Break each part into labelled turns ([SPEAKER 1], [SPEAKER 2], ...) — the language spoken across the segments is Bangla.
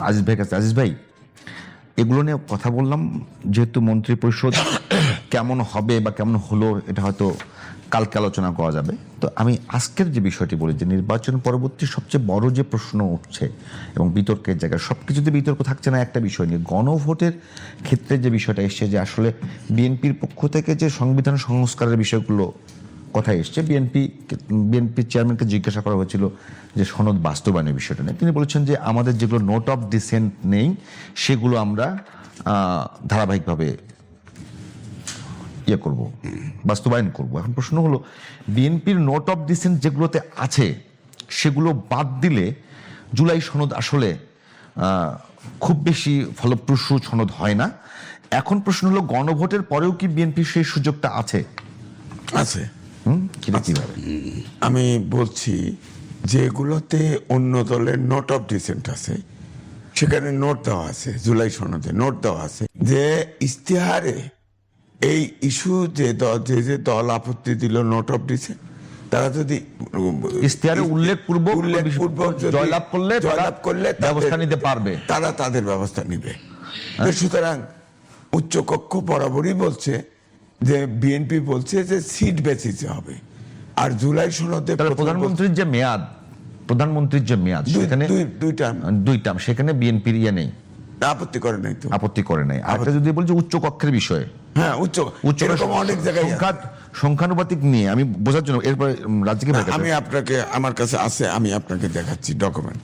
[SPEAKER 1] আজিজ ভাই কাছে। আজিজ ভাই এগুলো নিয়ে কথা বললাম যেহেতু মন্ত্রী পরিষদ কেমন হবে বা কেমন হলো এটা হয়তো কালকে আলোচনা করা যাবে। তো আমি আজকের যে বিষয়টি বলি যে নির্বাচন পরবর্তী সবচেয়ে বড় যে প্রশ্ন উঠছে এবং বিতর্কের জায়গায় সব কিছুতে বিতর্ক থাকছে না একটা বিষয় নিয়ে গণভোটের ক্ষেত্রে যে বিষয়টা এসছে যে আসলে বিএনপির পক্ষ থেকে যে সংবিধান সংস্কারের বিষয়গুলো কথা এসছে। বিএনপি বিএনপি চেয়ারম্যানকে জিজ্ঞাসা করা হয়েছিল যে সনদ বাস্তবায়নের বিষয়টা নিয়ে। তিনি বলেছেন যে আমাদের যেগুলো নোট অফ ডিসেন্ট নেই, সেগুলো আমরা ধারাবাহিকভাবে ইয়ে করব, বাস্তবায়ন করব। এখন প্রশ্ন হলো বিএনপির নোট অফ ডিসেন্ট যেগুলোতে আছে, সেগুলো বাদ দিলে জুলাই সনদ আসলে খুব বেশি ফলপ্রসূ সনদ হয় না। এখন প্রশ্ন হলো, গণভোটের পরেও কি বিএনপির সেই সুযোগটা আছে?
[SPEAKER 2] আছে।
[SPEAKER 1] সেটা কীভাবে
[SPEAKER 2] আমি বলছি যেগুলোতে অন্য দলের নোট অফ ডিসেন্ট আছে সেখানে নোট দেওয়া আছে জুলাই সনদে নোট দেওয়া আছে যে ইশতেহারে এই ইস্যু যে দল যে যে দল আপত্তি দিল নোট অফ ডিসেন্ট তারা যদি
[SPEAKER 1] উল্লেখপূর্বক
[SPEAKER 2] উল্লেখপূর্বক যদি
[SPEAKER 1] জয়লাভ করলে
[SPEAKER 2] জয়লাভ করলে
[SPEAKER 1] ব্যবস্থা নিতে পারবে।
[SPEAKER 2] তারা তাদের ব্যবস্থা নিবে। সুতরাং উচ্চকক্ষ বরাবরই বলছে যে বিএনপি বলছে যে সিট বেসিসে হবে। আর জুলাই সনদে
[SPEAKER 1] প্রধানমন্ত্রীর যে মেয়াদ প্রধানমন্ত্রীর যে মেয়াদ সেখানে
[SPEAKER 2] দুই- দুইটা
[SPEAKER 1] দুই টার্ম সেখানে বিএনপির ইয়ে নেই।
[SPEAKER 2] আপত্তি করে নাই তো।
[SPEAKER 1] আপত্তি করে নাই। আর যদি বলছে উচ্চ কক্ষের বিষয়ে
[SPEAKER 2] হ্যাঁ উচ্চ
[SPEAKER 1] উচ্চ
[SPEAKER 2] অনেক জায়গায়
[SPEAKER 1] সংখ্যানুপাতিক নিয়ে আমি বোঝার জন্য এরপরে রাজ্যকে
[SPEAKER 2] আমি আপনাকে আমার কাছে আছে আমি আপনাকে দেখাচ্ছি ডকুমেন্ট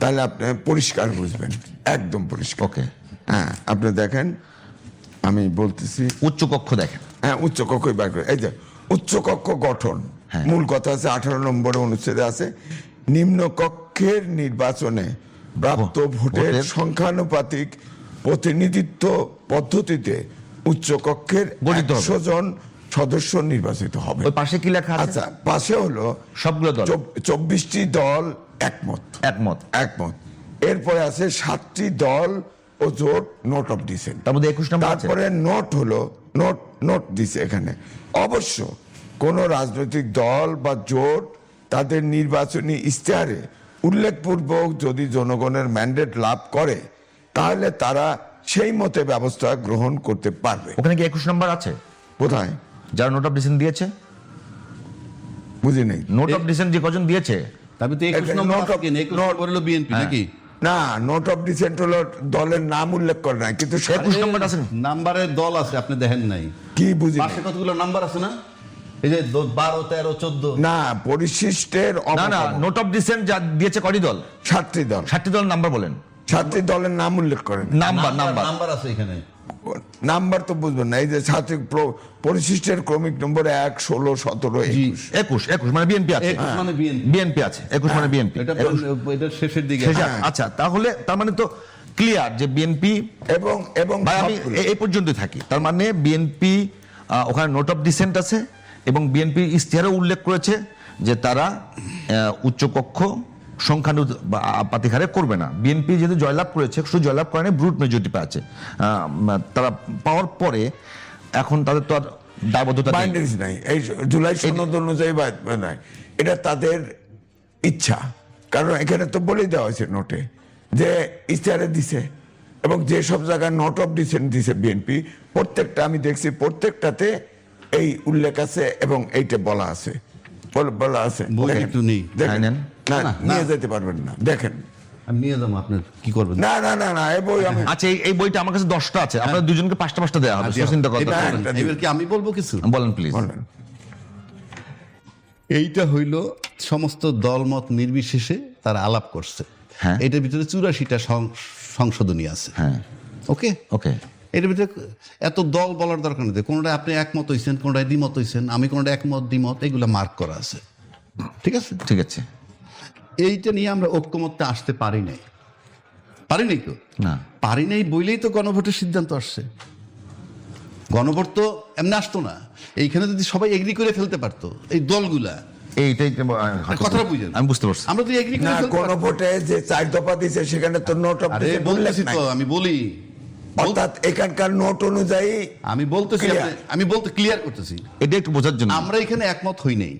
[SPEAKER 2] তাহলে আপনি পরিষ্কার বুঝবেন একদম পরিষ্কার।
[SPEAKER 1] ওকে
[SPEAKER 2] হ্যাঁ আপনি দেখেন আমি বলতেছি
[SPEAKER 1] উচ্চ কক্ষ দেখেন।
[SPEAKER 2] হ্যাঁ উচ্চ কক্ষই বার করে। এই যে উচ্চ কক্ষ গঠন।
[SPEAKER 1] হ্যাঁ।
[SPEAKER 2] মূল কথা আছে আঠারো নম্বরে অনুচ্ছেদে আছে নিম্ন কক্ষের নির্বাচনে প্রাপ্ত ভোটের সংখ্যানুপাতিক প্রতিনিধিত্ব পদ্ধতিতে উচ্চ কক্ষের
[SPEAKER 1] গঠিত
[SPEAKER 2] একশো জন সদস্য নির্বাচিত হবে।
[SPEAKER 1] পাশে কি লেখা আছে?
[SPEAKER 2] আচ্ছা পাশে হলো
[SPEAKER 1] সবগুলো দল।
[SPEAKER 2] চব্বিশটি দল একমত।
[SPEAKER 1] একমত।
[SPEAKER 2] একমত। এরপরে আছে সাতটি দল ও জোট নোট অফ ডিসেন্ট তারপরে নোট হলো নোট নোট দিছে এখানে। অবশ্য কোন রাজনৈতিক দল বা জোট তাদের নির্বাচনী ইশতেহারে উল্লেখপূর্বক যদি জনগণের ম্যান্ডেট লাভ করে তাহলে তারা সেই মতে ব্যবস্থা গ্রহণ করতে পারবে।
[SPEAKER 1] ওখানে কি একুশ নম্বর আছে?
[SPEAKER 2] কোথায়?
[SPEAKER 1] যারা নোট অফ ডিসেন্ট দিয়েছে।
[SPEAKER 2] বুঝি নেই।
[SPEAKER 1] নোট অফ ডিসেন্ট যে কজন দিয়েছে?
[SPEAKER 3] তবে তো একুশ নম্বর
[SPEAKER 2] note-
[SPEAKER 3] নম্বর হলো বিএনপি নাকি?
[SPEAKER 2] না নোট অফ ডিসেন্ট হলো দলের নাম উল্লেখ করে নাই কিন্তু
[SPEAKER 3] নাম্বারের দল আছে আপনি দেখেন নাই।
[SPEAKER 2] কি বুঝি
[SPEAKER 3] পাশে কতগুলো নাম্বার আছে না? এই যে বারো তেরো চোদ্দ।
[SPEAKER 2] না পরিশিষ্টের
[SPEAKER 1] না না নোট অফ ডিসেন্ট যা দিয়েছে কটি দল?
[SPEAKER 2] সাতটি দল।
[SPEAKER 1] সাতটি দল নাম্বার বলেন।
[SPEAKER 2] সাতটি দলের নাম উল্লেখ করেন।
[SPEAKER 1] Number number
[SPEAKER 3] number. আছে এখানে।
[SPEAKER 2] নাম্বার তো বুঝবেন না এই যে প্র- পরিশিষ্টের ক্রমিক নম্বর এক ষোলো সতেরো একুশ।
[SPEAKER 1] একুশ মানে বিএনপি আছে।
[SPEAKER 3] মানে বিএনপি
[SPEAKER 1] বিএনপি আছে একুশ মানে বিএনপি
[SPEAKER 3] এটা এটা শেষের দিকে।
[SPEAKER 1] আচ্ছা তাহলে তার মানে তো ক্লিয়ার যে বিএনপি
[SPEAKER 2] এবং এবং
[SPEAKER 1] আমি এই পর্যন্তই থাকি। তার মানে বিএনপি ওখানে নোট অফ ডিসেন্ট আছে এবং বিএনপি ইশতেহারে উল্লেখ করেছে যে তারা আহ, উচ্চকক্ষ সংখ্যানুপাতিক হারে করবে না। বিএনপি যেহেতু জয়লাভ করেছে শুধু জয়লাভ করে না ব্রুট মেজরিটি পাচ্ছে। তারা পাওয়ার পরে এখন তাদের তো আর দায়বদ্ধতা নাই।
[SPEAKER 2] এই জুলাই সনদ অনুযায়ী নাই। এটা তাদের ইচ্ছা। কারণ এখানে তো বলেই দেওয়া হয়েছে নোটে যে ইশতেহারে দিছে এবং যে সব জায়গায় নোট অফ ডিসেন্ট দিছে বিএনপি প্রত্যেকটা আমি দেখছি প্রত্যেকটাতে এই উল্লেখ আছে এবং এইটা বলা আছে। বল- আছে।
[SPEAKER 3] বই
[SPEAKER 2] দেখেন,
[SPEAKER 3] নেই।
[SPEAKER 2] দেখেন।
[SPEAKER 1] হ্যাঁ,
[SPEAKER 2] না নিয়ে যেতে পারবেন না। দেখেন।
[SPEAKER 3] আমি নিয়ে যাব আপনার কি করবেন?
[SPEAKER 2] না না না না এই বই আমি
[SPEAKER 1] আচ্ছা এই- এই বইটা আমার কাছে দশটা আছে। আপনার দুজনকে পাঁচটা পাঁচটা দেওয়া হবে চিন্তা কথা
[SPEAKER 3] এবার
[SPEAKER 2] না,
[SPEAKER 3] বলেন।
[SPEAKER 2] একটা দিন।
[SPEAKER 3] এবার কি আমি বলব কিছু?
[SPEAKER 1] বলেন প্লিজ
[SPEAKER 3] এইটা হইল সমস্ত দলমত নির্বিশেষে তারা আলাপ করছে।
[SPEAKER 1] হ্যাঁ।
[SPEAKER 3] এটার ভিতরে চুরাশিটা সংশোধনী আছে।
[SPEAKER 1] হ্যাঁ।
[SPEAKER 3] ওকে?
[SPEAKER 1] ওকে।
[SPEAKER 3] এটার ভিতরে এত দল বলার দরকার নেই কোনোটা আপনি একমত হইছেন কোনোটা দ্বিমত হইছেন আমি কোনোটা একমত দ্বিমত এগুলো মার্ক করা আছে। ঠিক আছে?
[SPEAKER 1] ঠিক আছে।
[SPEAKER 3] এইটা নিয়ে আমরা ঐক্যমত্যে আসতে পারি নাই। পারি নাই তো?
[SPEAKER 1] না।
[SPEAKER 3] পারি নাই বইলেই তো গণভোটের সিদ্ধান্ত আসছে। গণভোট তো এমনি আসতো না। এইখানে যদি সবাই এগ্রি করে ফেলতে পারতো এই দলগুলা।
[SPEAKER 1] এইটাই
[SPEAKER 3] কথাটা বুঝেন।
[SPEAKER 1] আমি বুঝতে পারছি।
[SPEAKER 3] আমরা তো এগ্রি করে ফেলতে
[SPEAKER 2] কোন যে চার দফা সেখানে তো নোট অফ
[SPEAKER 3] আমি বলি।
[SPEAKER 2] অর্থাৎ এখানকার নোট অনুযায়ী
[SPEAKER 3] আমি বলতেছি আমি বলতে ক্লিয়ার করতেছি।
[SPEAKER 1] এটা একটু বোঝার জন্য।
[SPEAKER 3] আমরা এখানে একমত হই নাই।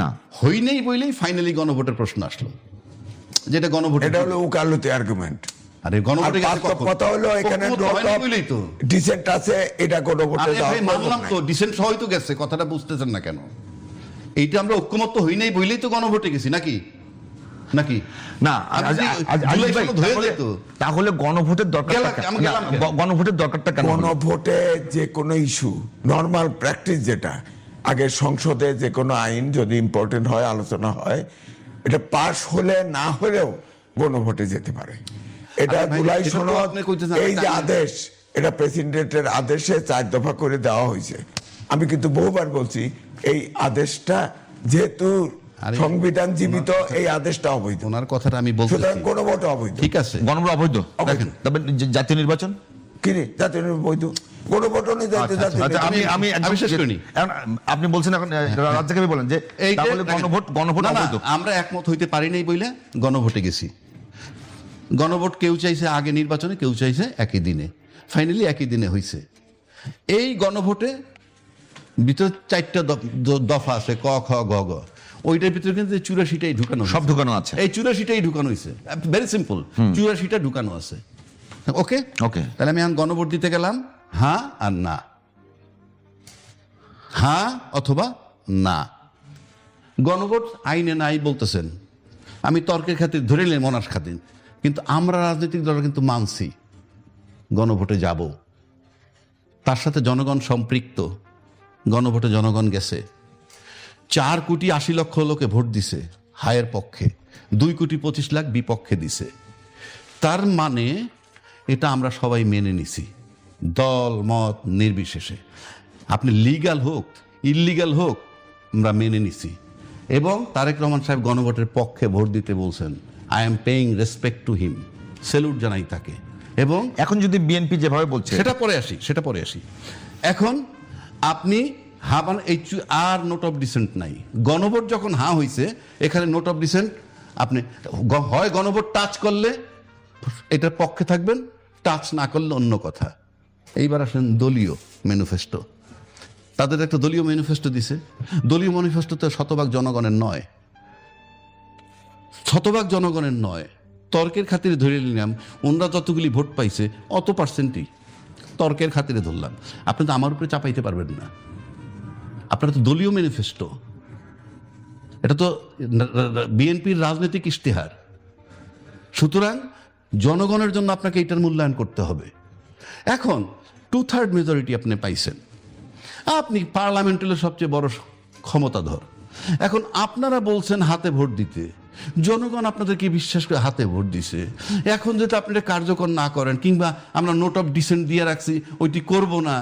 [SPEAKER 1] না।
[SPEAKER 3] হই নেই বইলেই ফাইনালি গণভোটের প্রশ্ন আসলো। যেটা গণভোট
[SPEAKER 2] এটা হলো উকালতি আর্গুমেন্ট
[SPEAKER 3] আরে গণভোটে?
[SPEAKER 2] কথা হলো এখানে
[SPEAKER 3] তো।
[SPEAKER 2] ডিসেন্ট আছে এটা
[SPEAKER 3] ভাই মানলাম তো ডিসেন্ট সবাই তো গেছে কথাটা বুঝতেছেন না কেন? এইটা আমরা ঐক্যমত্য হই নাই বলেই তো গণভোটে গেছি নাকি? নাকি?
[SPEAKER 1] না তাহলে- গণভোটের দরকার? গণভোটের দরকারটা কেন?
[SPEAKER 2] কোন?
[SPEAKER 1] হলো?
[SPEAKER 2] ভোটে যে কোনো ইস্যু নর্মাল প্র্যাকটিস যেটা আগে সংসদে যে কোনো আইন যদি ইম্পর্টেন্ট হয় আলোচনা হয় এটা পাশ হলে না হলেও গণভোটে যেতে পারে। এটা জুলাই সনদ এই যে আদেশ এটা প্রেসিডেন্টের আদেশে চার দফা করে দেওয়া হয়েছে। আমি কিন্তু বহুবার বলছি এই আদেশটা যেহেতু সংবিধান জীবিত এই আদেশটা অবৈধ।
[SPEAKER 3] ওনার কথাটা আমি বলতেছি।
[SPEAKER 2] সুতরাং কোনো ভোট অবৈধ।
[SPEAKER 3] ঠিক আছে।
[SPEAKER 1] গণভোট অবৈধ?
[SPEAKER 2] অবৈধ।
[SPEAKER 1] তবে জাতীয় নির্বাচন?
[SPEAKER 2] জাতীয় বৈধ ভোটও নেই জাতীয়
[SPEAKER 1] আপনি বলছেন এখন বলেন যে
[SPEAKER 3] এই
[SPEAKER 1] গণভোট গণভোট
[SPEAKER 3] না, না,
[SPEAKER 1] অবৈধ।
[SPEAKER 3] আমরা একমত হইতে পারি নাই বইলে গণভোটে গেছি। গণভোট কেউ চাইছে আগে নির্বাচনে কেউ চাইছে একই দিনে। ফাইনালি একই দিনে হইছে। এই গণভোটে ভিতরে চারটা দফা আছে ক খ গ গ। ওইটার ভিতরে কিন্তু চুরাশিটাই ঢুকানো
[SPEAKER 1] সব ঢুকানো আছে।
[SPEAKER 3] এই চুরাশিটাই ঢুকানো হয়েছে। ভেরি সিম্পল চুরাশিটা ঢুকানো আছে। ওকে
[SPEAKER 1] ওকে
[SPEAKER 3] তাহলে আমি এখন গণভোট দিতে গেলাম। হ্যাঁ আর না। হ্যাঁ অথবা না। গণভোট আইনে নাই বলতেছেন। আমি তর্কের খাতির ধরে নিলাম মনাস খাতির। কিন্তু আমরা রাজনৈতিক দল কিন্তু মানছি। গণভোটে যাব। তার সাথে জনগণ সম্পৃক্ত। গণভোটে জনগণ গেছে। চার কোটি আশি লক্ষ লোকে ভোট দিছে হায়ের পক্ষে। দুই কোটি পঁচিশ লাখ বিপক্ষে দিছে। তার মানে এটা আমরা সবাই মেনে নিছি। দল মত নির্বিশেষে। আপনি লিগ্যাল হোক ইললিগ্যাল হোক আমরা মেনে নিছি। এবং তারেক রহমান সাহেব গণভোটের পক্ষে ভোট দিতে বলছেন I am paying respect to him salute জানাই তাকে। এবং
[SPEAKER 1] এখন যদি বিএনপি যেভাবে বলছে
[SPEAKER 3] সেটা পরে আসি সেটা পরে আসি। এখন আপনি হাবান এই চু- আর নোট অফ ডিসেন্ট নাই। গণভোট যখন হা হইছে, এখানে নোট অফ ডিসেন্ট, আপনি হয় গণভোট টাচ করলে এটার পক্ষে থাকবেন, টাচ না করলে অন্য কথা। এইবার আসেন দলীয় ম্যানিফেস্টো। তাদের একটা দলীয় ম্যানিফেস্টো দিছে। দলীয় ম্যানিফেস্টো তো শতভাগ জনগণের নয়। শতভাগ জনগণের নয়। তর্কের খাতিরে ধরে নিলাম, ওনরা যতগুলি ভোট পাইছে, অত পার্সেন্টই তর্কের খাতিরে ধরলাম। আপনি তো আমার উপরে চাপাইতে পারবেন না। আপনার তো দলীয় ম্যানিফেস্টো। এটা তো বিএনপির রাজনৈতিক ইশতেহার। সুতরাং জনগণের জন্য আপনাকে এটার মূল্যায়ন করতে হবে। এখন টু থার্ড মেজরিটি আপনি পাইছেন। আপনি পার্লামেন্টের সবচেয়ে বড় ক্ষমতাধর। এখন আপনারা বলছেন হাতে ভোট দিতে। জনগণ আপনাদেরকে বিশ্বাস করে হাতে ভোট দিছে। এখন যদি আপনারা কার্যকর না করেন, কিংবা আমরা নোট অফ ডিসেন্ট দিয়ে রাখছি, ওইটি করব না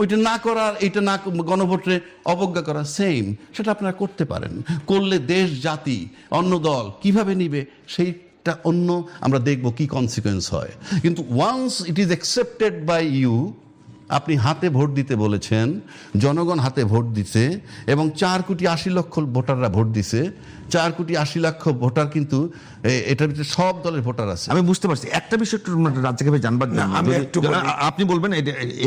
[SPEAKER 3] ওইটা না করার এটা না গণভোটে অবজ্ঞা করা সেম সেটা আপনারা করতে পারেন। করলে দেশ, জাতি, অন্য দল কীভাবে নিবে, সেইটা অন্য আমরা দেখব কি কনসিকোয়েন্স হয়। কিন্তু once it is accepted by you আপনি হাতে ভোট দিতে বলেছেন জনগণ হাতে ভোট দিছে এবং চার কোটি আশি লক্ষ ভোটাররা ভোট দিছে। চার কোটি আশি লক্ষ ভোটার কিন্তু এটার ভিতরে সব দলের ভোটার আছে।
[SPEAKER 1] আমি বুঝতে পারছি। একটা বিষয় একটু রাজ্যকে জানবার
[SPEAKER 2] আমি একটু
[SPEAKER 1] আপনি বলবেন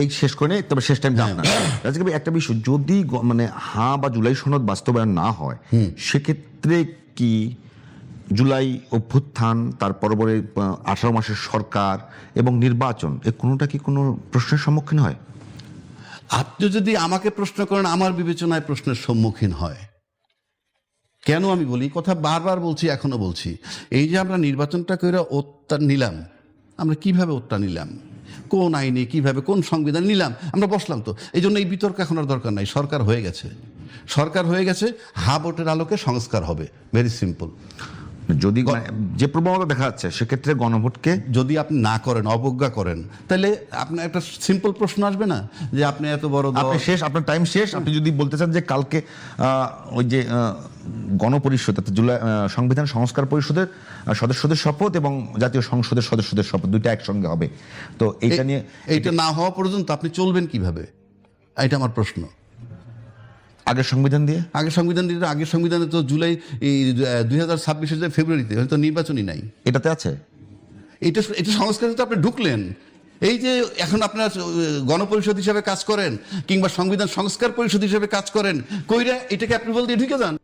[SPEAKER 1] এই শেষ করে তবে শেষ টাইম যান না। রাজ্যকে একটা বিষয় যদি মানে হা বা জুলাই সনদ বাস্তবায়ন না হয় সেক্ষেত্রে কি জুলাই অভ্যুত্থান, তার পরপরে আঠারো মাসের সরকার এবং নির্বাচন, এ কোনোটা কি কোনো প্রশ্নের সম্মুখীন হয়?
[SPEAKER 3] আপনি যদি আমাকে প্রশ্ন করেন, আমার বিবেচনায় প্রশ্নের সম্মুখীন হয়। কেন আমি বলি? কথা বারবার বলছি, এখনও বলছি। এই যে আমরা নির্বাচনটা করে ওত্তা নিলাম, আমরা কীভাবে ওত্তা নিলাম? কোন আইনে, কীভাবে, কোন সংবিধান নিলাম? আমরা বসলাম তো। এই জন্য এই বিতর্ক এখন আর দরকার নাই। সরকার হয়ে গেছে। সরকার হয়ে গেছে, হা ভোটের আলোকে সংস্কার হবে। ভেরি সিম্পল
[SPEAKER 1] যদি যে প্রবণতা দেখা যাচ্ছে সেক্ষেত্রে গণভোটকে
[SPEAKER 3] যদি আপনি না করেন অবজ্ঞা করেন তাহলে আপনার একটা সিম্পল প্রশ্ন আসবে না? যে আপনি এত বড়
[SPEAKER 1] আপনি শেষ আপনার টাইম শেষ। আপনি যদি বলতে চান যে কালকে ওই যে গণপরিষদ অর্থাৎ জুলাই সংবিধান সংস্কার পরিষদের সদস্যদের শপথ এবং জাতীয় সংসদের সদস্যদের শপথ দুইটা একসঙ্গে হবে। তো এইটা নিয়ে
[SPEAKER 3] এইটা না হওয়া পর্যন্ত আপনি চলবেন কীভাবে? এটা আমার প্রশ্ন।
[SPEAKER 1] আগের সংবিধান দিয়ে?
[SPEAKER 3] আগে সংবিধান দিয়ে আগের সংবিধানে তো জুলাই দুই হাজার ছাব্বিশে যে ফেব্রুয়ারিতে হয়তো নির্বাচনই নাই।
[SPEAKER 1] এটাতে আছে?
[SPEAKER 3] এটা এটা সংস্কারে তো আপনি ঢুকলেন। এই যে এখন আপনার গণপরিষদ হিসাবে কাজ করেন কিংবা সংবিধান সংস্কার পরিষদ হিসাবে কাজ করেন কইরা এটাকে অ্যাপ্রুভাল দিয়ে ঢুকে যান।